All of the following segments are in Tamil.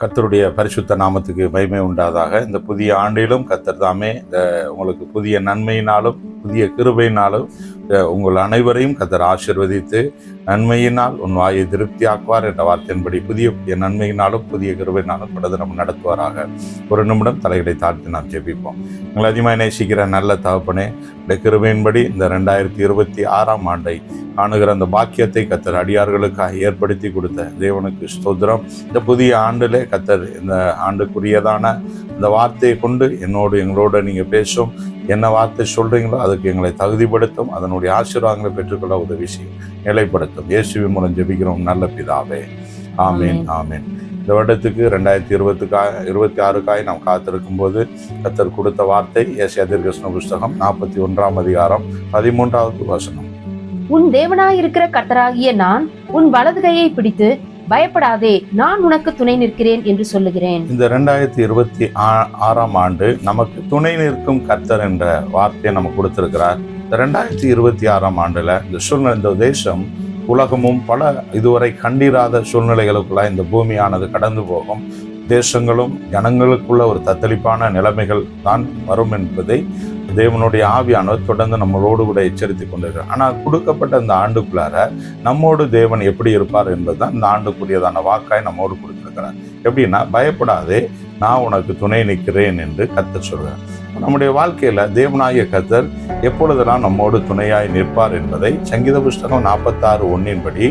கத்தருடைய பரிசுத்த நாமத்துக்கு மகிமை உண்டாதாக. இந்த புதிய ஆண்டிலும் கத்தர் தாமே இந்த உங்களுக்கு புதிய நன்மையினாலும் புதிய கிருபையினாலும் உங்கள் அனைவரையும் கத்தர் ஆசீர்வதித்து நன்மையினால் உன் வாயை திருப்தியாக்குவார் என்ற வார்த்தையின்படி புதிய புதிய நன்மையினாலும் புதிய கிருபையினாலும் தொடர்ந்து நம்ம நடத்துவாராக. ஒரு நிமிடம் தலைகளை தாழ்த்தி நாம் ஜெபிப்போம். உங்களை அதிகமாக நேசிக்கிற நல்ல தகப்பனே இந்த கிருபையின்படி இந்த ரெண்டாயிரத்தி இருபத்தி ஆறாம் ஆண்டை காணுகிற அந்த பாக்கியத்தை கத்தர் அடியார்களுக்காக ஏற்படுத்தி கொடுத்த தேவனுக்கு ஸ்தோத்திரம். இந்த புதிய ஆண்டிலே கத்தர் இந்த ஆண்டுக்குரியதான இந்த வார்த்தையை கொண்டு என்னோடு எங்களோட நீங்கள் பேசும். என்ன வார்த்தை சொல்கிறீங்களோ அதுக்கு எங்களை தகுதிப்படுத்தும் அதனுடைய ஆசீர்வாதங்களை பெற்றுக்கொள்ள உதவி செய்யும் நிலைப்படுத்தும். இயேசுவின் மூலம் ஜெபிக்கிறோம். நல்ல பிதாவே. ஆமீன் ஆமீன். இந்த வருடத்துக்கு ரெண்டாயிரத்தி இருபத்துக்காக இருபத்தி ஆறுக்காய் நாம் காத்திருக்கும் போது கத்தர் கொடுத்த வார்த்தை ஏசியா தீர்க்கஷ்ண புஸ்தகம் நாற்பத்தி ஒன்றாம் அதிகாரம் பதிமூன்றாவது வசனம். உன் தேவனாயிருக்கிற கர்த்தராகிய நான் உன் வலது கையை பிடித்து பயப்படாதே நான் உனக்கு துணை நிற்கிறேன் என்று சொல்லுகிறேன். இந்த ரெண்டாயிரத்தி இருபத்தி ஆ- ஆறாம் ஆண்டு நமக்கு துணை நிற்கும் கர்த்தர் என்ற வார்த்தையை நமக்கு கொடுத்திருக்கிறார். இந்த ரெண்டாயிரத்தி இருபத்தி ஆறாம் ஆண்டுல இந்த சூழ்நிலை இந்த தேசம் உலகமும் பல இதுவரை கண்டிராத சூழ்நிலைகளுக்குள்ள இந்த பூமியானது கடந்து போகும். தேசங்களும் ஜனங்களுக்குள்ள ஒரு தத்தளிப்பான நிலைமைகள் தான் வரும் என்பதை தேவனுடைய ஆவியானவர் தொடர்ந்து நம்மளோடு கூட எச்சரித்து கொண்டிருக்கிறார். ஆனால் கொடுக்கப்பட்ட இந்த ஆண்டுக்குள்ளார நம்மோடு தேவன் எப்படி இருப்பார் என்பதுதான் இந்த ஆண்டுக்குரியதான வாக்காய் நம்மோடு கொடுத்திருக்கிறார். எப்படின்னா பயப்படாதே நான் உனக்கு துணை நிற்கிறேன் என்று கத்தர் சொல்கிறார் நம்முடைய வாழ்க்கையில் தேவனாகிய கத்தர் எப்பொழுதெல்லாம் நம்மோடு துணையாய் நிற்பார் என்பதை சங்கீத புஸ்தகம் நாற்பத்தாறு ஒன்றின்படி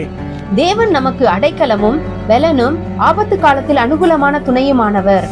தேவன் நமக்கு அடைக்கலமும் பலனும் ஆபத்து காலத்தில் அனுகூலமான துணையுமானவர்.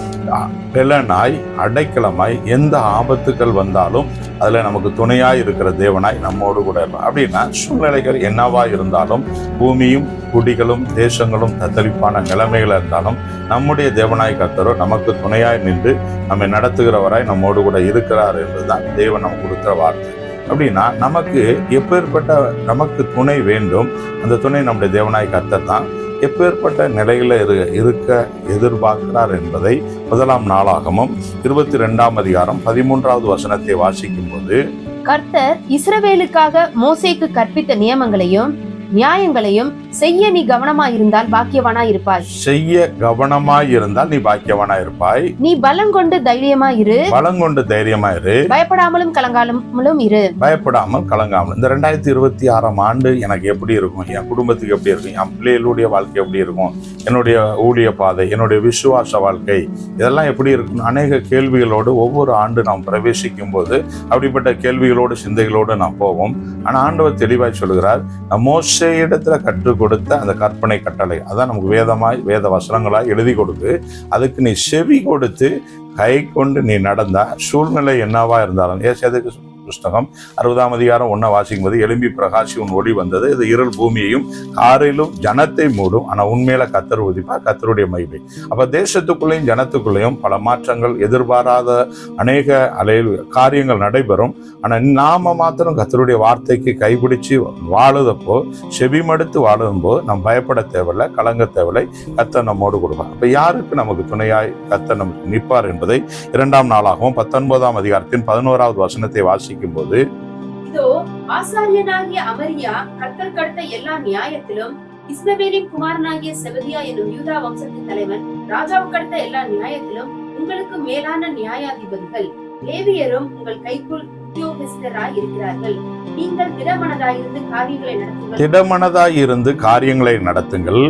பெலனாய் அடைக்கலமாய் எந்த ஆபத்துக்கள் வந்தாலும் அதுல நமக்கு துணையாய் இருக்கிற தேவனாய் நம்மோடு கூட இருக்கும் அப்படின்னா சூழ்நிலைகள் என்னவா இருந்தாலும் பூமியும் குடிகளும் தேசங்களும் தத்தளிப்பான நிலைமைகள் இருந்தாலும் நம்முடைய தேவனாய் கத்தரோ நமக்கு துணையாய் நின்று நம்மை நடத்துகிறவராய் நம்மோடு கூட இருக்கிறார் என்பதுதான் தேவன் நமக்கு கொடுக்குற வார்த்தை. அப்படின்னா நமக்கு எப்பேற்பட்ட நமக்கு துணை வேண்டும் அந்த துணை நம்முடைய தேவனாய் கர்த்தர் தான். எப்பேற்பட்ட நிலையில் இரு இருக்க எதிர்பார்க்கிறார் என்பதை முதலாம் நாளாகமும் இருபத்தி ரெண்டாம் அதிகாரம் பதிமூன்றாவது வசனத்தை வாசிக்கும் போது கர்த்தர் இஸ்ரவேலுக்காக மோசைக்கு கற்பித்த நியமங்களையும் நியாயங்களையும் செய்ய நீ கவனமாயிருந்தால் பாக்கியவானாய் இருப்பாய். செய்ய கவனமாய் இருந்தால் நீ பாக்கியவனா இருப்பாய். நீ பலம் கொண்டு தைரியமாயிரு பலங்கொண்டு தைரியமாயிரு பயப்படாமலும் கலங்காமலும் இரு. பயப்படாமல் கலங்காமல் இந்த ரெண்டாயிரத்தி இருபத்தி ஆறாம் ஆண்டு எனக்கு எப்படி இருக்கும்? என் குடும்பத்துக்கு எப்படி இருக்கும்? என் பிள்ளைகளுடைய வாழ்க்கை எப்படி இருக்கும்? என்னுடைய ஊழிய பாதை என்னுடைய விசுவாச வாழ்க்கை இதெல்லாம் எப்படி இருக்கும்? அநேக கேள்விகளோடு ஒவ்வொரு ஆண்டு நாம் பிரவேசிக்கும் போது அப்படிப்பட்ட கேள்விகளோடு சிந்தைகளோடு நாம் போவோம். ஆனால் ஆண்டவர் தெளிவாய் சொல்கிறார் மோசே இடத்துல கற்றுக் கொடுத்த அந்த கற்பனை கட்டளை. அதான் நமக்கு வேதமாய் வேத வசனங்களாய் எழுதி கொடுத்து அதுக்கு நீ செவி கொடுத்து கை கொண்டு நீ நடந்தால் சூழ்நிலை என்னவா இருந்தாலும் ஏசியாதுக்கு புஸ்தகம். அறுபதாம் அதிகாரம் ஒன்றை வாசிக்கும் போது எலும்பி பிரகாசி உன் ஒளி வந்தது. இது இருள் பூமியையும் காரிலும் ஜனத்தை மூடும். ஆனால் உண்மையில கத்தர் உதிப்பா கத்தருடைய மகிமை. அப்போ தேசத்துக்குள்ளேயும் ஜனத்துக்குள்ளேயும் பல மாற்றங்கள் எதிர்பாராத அநேக அலையில் காரியங்கள் நடைபெறும். ஆனால் நாம மாத்திரம் கத்தருடைய வார்த்தைக்கு கைபிடிச்சு வாழுதப்போ செவிமடுத்து வாழும்போது நம்ம பயப்பட தேவையில்லை கலங்க தேவையில்லை. கத்தர் நம்மோடு கொடுப்பார். அப்போ யாருக்கு நமக்கு துணையாய் கத்தர் நமக்கு நிற்பார் என்பதை இரண்டாம் நாளாகவும் பத்தொன்பதாம் அதிகாரத்தின் பதினோராவது வசனத்தை வாசிக்கும் போது இதோ ஆசாரியனாகிய அமரியா கர்த்தர் கடுத்த எல்லா நியாயத்திலும் இஸ்ரவேலின் குமாரனாகிய செவதியா என்னும் யூதா வம்சத்தின் தலைவன் ராஜாவுக்கு அடுத்த எல்லா நியாயத்திலும் உங்களுக்கு மேலான நியாயாதிபதிகள் லேவியரும் உங்கள் கைக்குள் உத்தியோகஸ்தராய் இருக்கிறார்கள். நீங்கள் திடமனதாயிருந்து காரியங்களை நடத்துங்கள். திடமனதாய் இருந்து காரியங்களை நடத்துங்கள்.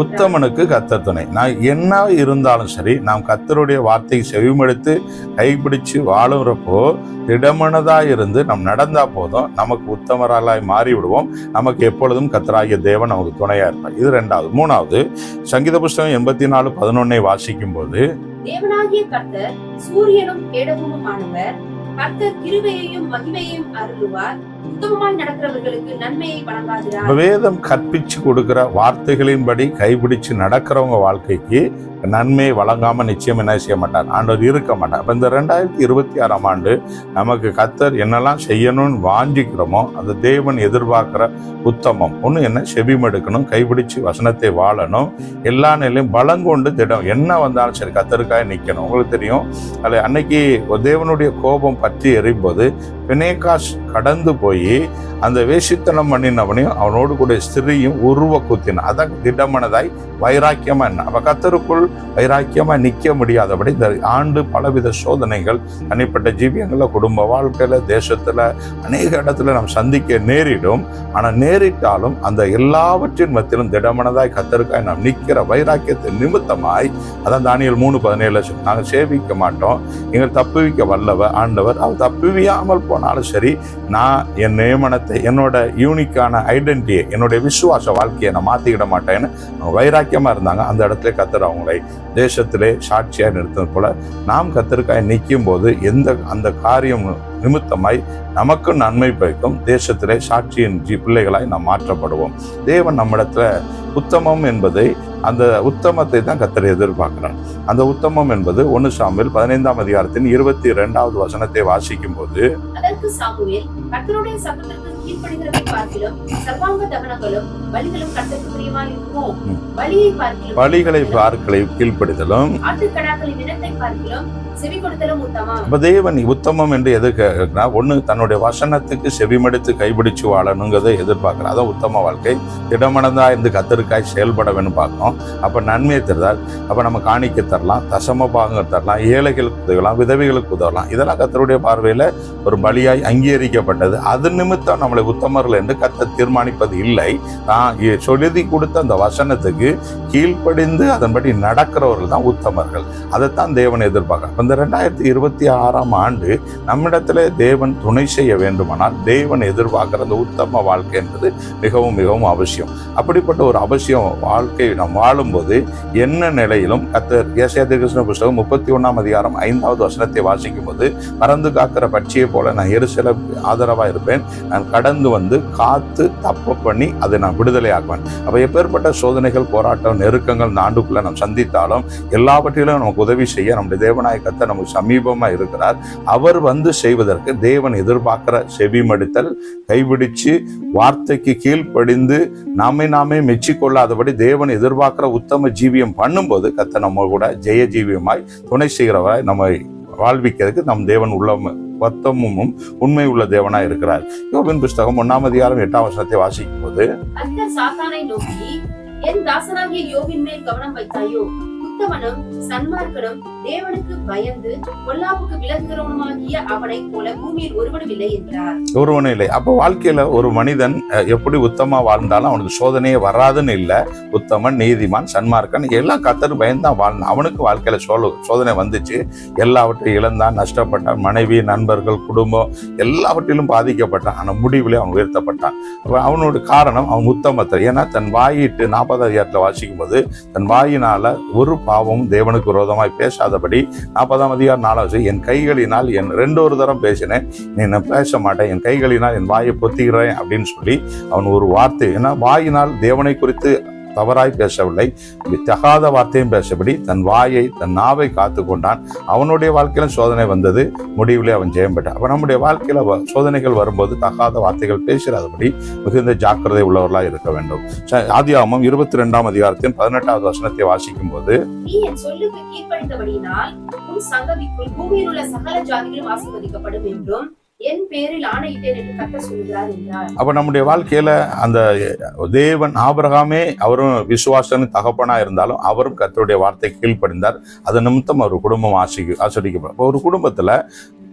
உத்தமனுக்கு கத்தர் துணை. நான் என்ன இருந்தாலும் சரி நாம் கத்தருடைய வார்த்தையை செவிமெடுத்து கைப்பிடிச்சு வாழுறப்போ திடமனதாய் இருந்து நம் நடந்தா போதும். நமக்கு உத்தமராலாய் மாறி விடுவோம் நமக்கு எப்பொழுதும் கத்தராகிய தேவன் நமக்கு துணையா இருப்பார். இது ரெண்டாவது. மூணாவது சங்கீத புஸ்தகம் எண்பத்தி நாலு பதினொன்னை வாசிக்கும் போது தேவனாகிய கர்த்தர் சூரியனும் கேடகமும் ஆனவர் கர்த்தர் கிருபையையும் மகிமையையும் அருளுவார். வேதம் கற்பிச்சு கொடுக்கிற வார்த்தைகளின்படி கைபிடிச்சு நடக்கிறவங்க வாழ்க்கைக்கு நன்மை வழங்காம நிச்சயம் என்ன செய்ய மாட்டார்? ஆண்டவர் இருக்க மாட்டார். அப்ப இந்த ரெண்டாயிரத்தி இருபத்தி ஆறாம் ஆண்டு நமக்கு கத்தர் என்னெல்லாம் செய்யணும்னு வாஞ்சிக்கிறோமோ அந்த தேவன் எதிர்பார்க்கிற உத்தமம். ஒன்று என்ன? செபிமெடுக்கணும் கைபிடிச்சு வசனத்தை வாழணும். எல்லா நிலையும் பலங்கொண்டு திடம் என்ன வந்தாலும் சரி கத்தருக்காக நிற்கணும் உங்களுக்கு தெரியும் அதில் அன்னைக்கு தேவனுடைய கோபம் பற்றி எறியும்போது பினேகாஸ் கடந்து போய் போய் அந்த வேஷித்தனம் பண்ணினவனையும் அவனோடு கூட ஸ்திரியும் உருவ குத்தினான் அதான் திடமனதாய் வைராக்கியமா என்ன? அவள் கத்தருக்குள் வைராக்கியமா நிக்க முடியாதபடி இந்த ஆண்டு பலவித சோதனைகள் தனிப்பட்ட ஜீவியங்களை குடும்ப வாழ்க்கையில தேசத்துல அநேக இடத்துல நாம் சந்திக்க நேரிடும். ஆனா நேரிட்டாலும் அந்த எல்லாவற்றின் மத்தியிலும் திடமனதாய் கத்தருக்காய் நாம் நிக்கிற வைராக்கியத்தை நிமித்தமாய் அதான் தானியல் மூணு பதினேழு நாங்கள் சேவிக்க மாட்டோம். எங்கள் தப்புவிக்க வல்லவர் ஆண்டவர். அவர் தப்புவியாமல் போனாலும் சரி நான் என் நியமனத்தை என்னோட யூனிக்கான ஐடென்டிட்டியை என்னுடைய விசுவாச வாழ்க்கையை நான் மாற்றிக்கிட மாட்டேன்னு வைராக்கியமாக இருந்தாங்க. அந்த இடத்துல கத்தர் அவங்களை தேசத்திலே சாட்சியாக நிறுத்தது போல நாம் கத்தருக்காய் நிற்கும் போது எந்த அந்த காரியம் நிமித்தமாய் நமக்கு நன்மை பயக்கும். தேசத்திலே சாட்சியின் ஜி பிள்ளைகளாய் நாம் மாற்றப்படுவோம். தேவன் நம்மிடத்துல உத்தமம் என்பதை அந்த உத்தமத்தை தான் கத்தர் எதிர்பார்க்கிறார். அந்த உத்தமம் என்பது ஒன்னு சாமியில் பதினைந்தாம் அதிகாரத்தின் இருபத்தி இரண்டாவது வசனத்தை வாசிக்கும் போது கீழ்ப்படுகிறதை பார்க்கிலும் சர்வாங்க தகனங்களும் பலிகளும். பலியை பார்க்கிலும் பலிகளை பார்க்கலை கீழ்ப்படிதலும். ஆட்டுக்கடாக்களின் இனத்தை பார்க்கிலும் செவி கொடுத்தலும் உத்தமம். அப்ப தேவன் உத்தமம் என்று எது ஒண்ணு தன்னுடைய வசனத்துக்கு செவிமடுத்து கைபிடிச்சு வாழணுங்கிறதை எதிர்பார்க்கிறா அதான் உத்தம வாழ்க்கை. திடமனதா இருந்து கத்தருக்காய் செயல்பட வேணும் பார்க்கணும். அப்ப நன்மையை தருதால் அப்ப நம்ம காணிக்க தரலாம் தசம பாகங்கள் தரலாம் ஏழைகளுக்கு உதவலாம் விதவைகளுக்கு உதவலாம். இதெல்லாம் கத்தருடைய பார்வையில ஒரு பலியாய் அங்கீகரிக்கப்பட்டது. அது நிமித்தம் நம்மளை உத்தமர்கள் என்று கத்த தீர்மானிப்பது இல்லை. நான் சொல்லி கொடுத்த அந்த வசனத்துக்கு கீழ்ப்படிந்து அதன்படி நடக்கிறவர்கள் தான் உத்தமர்கள். அதைத்தான் தேவன் எதிர்பார்க்கிறார். இந்த ரெண்டாயிரத்தி இருபத்தி ஆறாம் ஆண்டு நம்மிடத்துல தேவன் துணை செய்ய வேண்டுமானால் தேவன் எதிர்பார்க்கிற அந்த உத்தம வாழ்க்கை என்பது மிகவும் மிகவும் அவசியம். அப்படிப்பட்ட ஒரு அவசியம் வாழ்க்கை நாம் வாழும்போது என்ன நிலையிலும் கத்தர் ஏசியா கிருஷ்ண புஸ்தகம் முப்பத்தி ஒன்றாம் அதிகாரம் ஐந்தாவது வசனத்தை வாசிக்கும் போது மறந்து காக்கிற பட்சியை போல நான் எரிசல ஆதரவாக இருப்பேன் நான் கடந்து வந்து காத்து தப்பு பண்ணி அதை நான் விடுதலை ஆக்குவேன் அப்போ எப்பேற்பட்ட சோதனைகள் போராட்டம் நெருக்கங்கள் இந்த ஆண்டுக்குள்ளே நாம் சந்தித்தாலும் எல்லாவற்றிலும் நமக்கு உதவி செய்ய நம்முடைய தேவனாய கத்தை நமக்கு சமீபமாக இருக்கிறார். அவர் வந்து செய்வதற்கு தேவன் எதிர்பார்க்கிற செவிமடுத்தல் கைபிடிச்சு வார்த்தைக்கு கீழ்ப்படிந்து நாமே நாமே மெச்சிக்கொள்ளாதபடி தேவன் எதிர்பார்க்கிற உத்தம ஜீவியம் பண்ணும்போது கத்தை நம்ம கூட ஜெய ஜீவியமாய் துணை செய்கிறவராய் நம்மை வாழ்விக்கிறதுக்கு நம் தேவன் உள்ளம் பத்தமும் உண்மை உள்ள தேவனா இருக்கிறார். யோபின் புஸ்தகம் ஒன்னாம் அதிகாரம் எட்டாம் வசனத்தை வாசிக்கும் போது என் தாசனாகிய யோபின் மேல் கவனம் வைத்தாயோ? உத்தமனும் சன்மார்க்கனும் தேவனுக்கு பயந்து பொல்லாப்புக்கு விலகுகிறவனுமாகிய அவனை போல பூமியில் ஒருவனும் இல்லை என்றார். ஒருவனும் இல்லை. அப்போ வாழ்க்கையில ஒரு மனிதன் எப்படி உத்தமா வாழ்ந்தாலும் அவனுக்கு சோதனையே வராதுன்னு இல்லை. உத்தமன் நீதிமான் சன்மார்க்கன் எல்லாம் கத்தர் பயந்தான் வாழ்ந்தான். அவனுக்கு வாழ்க்கையில சோழ சோதனை வந்துச்சு. எல்லாவற்றையும் இழந்தான் நஷ்டப்பட்டான். மனைவி நண்பர்கள் குடும்பம் எல்லாவற்றிலும் பாதிக்கப்பட்டான். ஆனால் முடிவிலே அவன் உயர்த்தப்பட்டான். அவனோட காரணம் அவன் உத்தமத்தை. ஏன்னா தன் வாயிட்டு நாற்பதாவது அதிகாரத்தில் வாசிக்கும் போது தன் வாயினால ஒரு பாவமும் தேவனுக்கு விரோதமாய் பேசாதபடி நாற்பதாம் அதிகாரம் நாலாவது என் கைகளினால் என் ரெண்டொரு தரம் பேசினேன். நீ நான் பேச மாட்டேன் என் கைகளினால் என் வாயை பொத்திக்கிறேன் அப்படின்னு சொல்லி அவன் ஒரு வார்த்தை ஏன்னா வாயினால் தேவனை குறித்து தவறாய் பேசவில்லை தகாத வார்த்தையும் பேசபடி தன் வாயை தன் நாவை காத்து கொண்டான் அவனுடைய வாழ்க்கையிலும் சோதனை வந்தது. முடிவிலே அவன் ஜெயம் பெற்றான். அப்ப நம்முடைய வாழ்க்கையில வ- சோதனைகள் வரும்போது தகாத வார்த்தைகள் பேசிடாதபடி மிகுந்த ஜாக்கிரதை உள்ளவர்களாக இருக்க வேண்டும். ஆதியாமம் இருபத்தி ரெண்டாம் அதிகாரத்தின் பதினெட்டாவது வசனத்தை வாசிக்கும் போது சொல்லுக்கு உன் சங்கதிக்குள் பூமியில் உள்ள சகல ஜாதிகளும் ஆசீர்வதிக்கப்படும் என்றும் என் பேரில் ஆணையிட்டேன் என்று கத்த சொல்கிறார் என்றார். அப்ப நம்முடைய வாழ்க்கையில அந்த தேவன் ஆபிரகாமே அவரும் விசுவாசன் தகப்பனா இருந்தாலும் அவரும் கத்தருடைய வார்த்தை கீழ்ப்படிந்தார். அதை நிமித்தம் அவர் குடும்பம் ஆசி ஆசிரியக்கப்படும் ஒரு குடும்பத்துல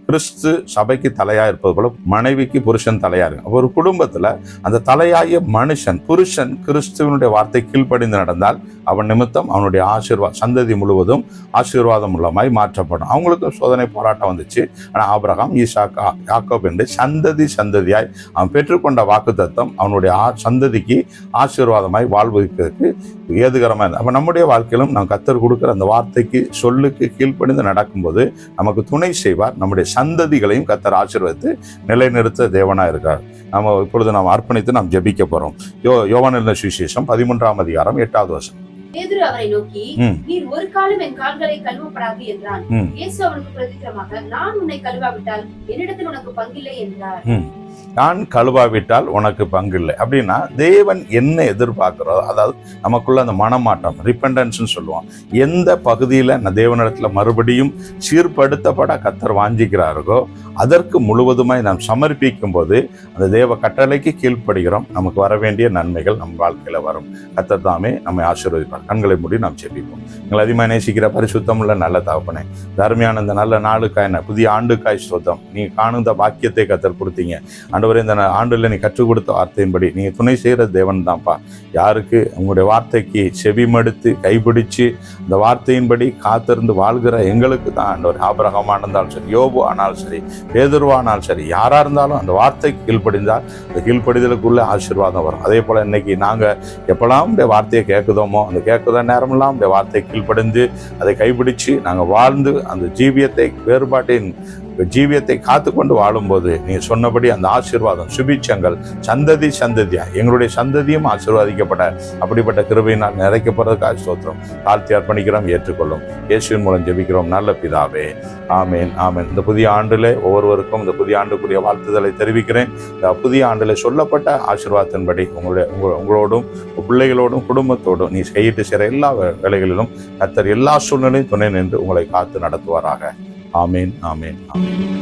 கிறிஸ்து சபைக்கு தலையா இருப்பது போல மனைவிக்கு புருஷன் தலையா இருக்கும் ஒரு குடும்பத்துல அந்த தலையாய மனுஷன் புருஷன் கிறிஸ்துவனுடைய வார்த்தை கீழ்ப்படிந்து நடந்தால் அவன் நிமித்தம் அவனுடைய ஆசீர்வாத சந்ததி முழுவதும் ஆசீர்வாதம் உள்ளமாய் மாற்றப்படும். அவங்களுக்கும் சோதனை போராட்டம் வந்துச்சு. ஆனா ஆபிரகாம் ஈசாக் யாக்கோப் என்று சந்ததி சந்ததியாய் அவன் பெற்றுக்கொண்ட வாக்கு தத்துவம் அவனுடைய சந்ததிக்கு ஆசீர்வாதமாய் வாழ்வதற்கு ஏதுகரமாக அப்போ நம்முடைய வாழ்க்கையிலும் நாம் கத்தர் கொடுக்குற அந்த வார்த்தைக்கு சொல்லுக்கு கீழ்ப்படிந்து நடக்கும்போது நமக்கு துணை செய்வார். நம்முடைய சந்ததிகளையும் கத்தர் ஆசீர்வதித்து நிலைநிறுத்த தேவனா இருக்கார். நம்ம இப்பொழுது நாம் அர்ப்பணித்து நாம் ஜெபிக்க போறோம். யோ யோவான சுவிசேஷம் பதிமூன்றாம் அதிகாரம் எட்டாவது வருஷம் பேதுரு அவரை நோக்கி ம். நீர் ஒரு காலம் என் கால்களை கழுவப்படாது என்றான். ம். இயேசு அவனுக்கு பிரதித்திரமாக நான் உன்னை கழுவாவிட்டால் என்னிடத்தில் உனக்கு பங்கில்லை என்றார். நான் கழுவாவிட்டால் உனக்கு பங்கு இல்லை அப்படின்னா தேவன் என்ன எதிர்பார்க்கிறோ அதாவது நமக்குள்ள அந்த மனமாட்டம் ரிப்பண்டன்ஸ்னு சொல்லுவோம் எந்த பகுதியில் நான் தேவனிடத்தில் மறுபடியும் சீர்படுத்தப்பட கத்தர் வாஞ்சிக்கிறார்களோ அதற்கு முழுவதுமாய் நாம் சமர்ப்பிக்கும் போது அந்த தேவ கட்டளைக்கு கீழ்ப்படுகிறோம். நமக்கு வர வேண்டிய நன்மைகள் நம் வாழ்க்கையில் வரும். கத்தர் தாமே நம்மை ஆசீர்வதிப்பார். கண்களை மூடி நாம் செபிப்போம் எங்களை அதிகமாக நேசிக்கிற பரிசுத்தமுள்ள நல்ல தகப்பனே தர்மையான இந்த நல்ல நாளுக்காய் என்ன புதிய ஆண்டுக்காய் ஸ்தோத்திரம். நீங்கள் காணுந்த பாக்கியத்தை கத்தர் கொடுத்தீங்க. ஆண்டவரே இந்த ஆண்டில் ஆண்டுல நீ கற்றுக் கொடுத்த வார்த்தையின்படி நீங்கள் துணை செய்கிற தேவன் தான்ப்பா யாருக்கு? உங்களுடைய வார்த்தைக்கு செவிமடுத்து கைப்பிடிச்சு இந்த வார்த்தையின்படி காத்திருந்து வாழ்கிற எங்களுக்கு தான் ஆண்டவர். ஆபரகமாக இருந்தாலும் சரி யோபு ஆனாலும் சரி பேதுருவானாலும் சரி யாராக இருந்தாலும் அந்த வார்த்தைக்கு கீழ்ப்படிந்தால் அந்த கீழ்ப்படிதலுக்குள்ளே ஆசீர்வாதம் வரும். அதே போல் இன்னைக்கு நாங்கள் எப்பெல்லாம் இந்த வார்த்தையை கேட்குதோமோ அந்த கேட்குற நேரமெல்லாம் இந்த வார்த்தை கீழ்ப்படிந்து அதை கைப்பிடித்து நாங்கள் வாழ்ந்து அந்த ஜீவியத்தை வேறுபாட்டின் ஜீவியத்தை காத்துக்கொண்டு வாழும்போது நீ சொன்னபடி அந்த ஆசீர்வாதம் சுபிச்சங்கள் சந்ததி சந்ததியா? எங்களுடைய சந்ததியும் ஆசீர்வாதிக்கப்பட்ட அப்படிப்பட்ட கிருபையினால் நிறைக்கப்படுறதுக்காக ஸ்தோத்திரம். தாழ்த்தி அர்ப்பணிக்கிறோம் ஏற்றுக்கொள்ளும். இயேசுவின் மூலம் ஜெபிக்கிறோம் நல்ல பிதாவே. ஆமேன் ஆமேன். இந்த புதிய ஆண்டிலே ஒவ்வொருவருக்கும் இந்த புதிய ஆண்டுக்குரிய வாழ்த்துதலை தெரிவிக்கிறேன். இந்த புதிய ஆண்டில் சொல்லப்பட்ட ஆசீர்வாதத்தின்படி உங்களுடைய உங்க- உங்களோடும் பிள்ளைகளோடும் குடும்பத்தோடும் நீ கையிட்டு செய்கிற எல்லா வேலைகளிலும் கத்தர் எல்லா சூழ்நிலையும் துணை நின்று உங்களை காத்து நடத்துவாராக. ஆமேன் ஆமேன் ஆமேன்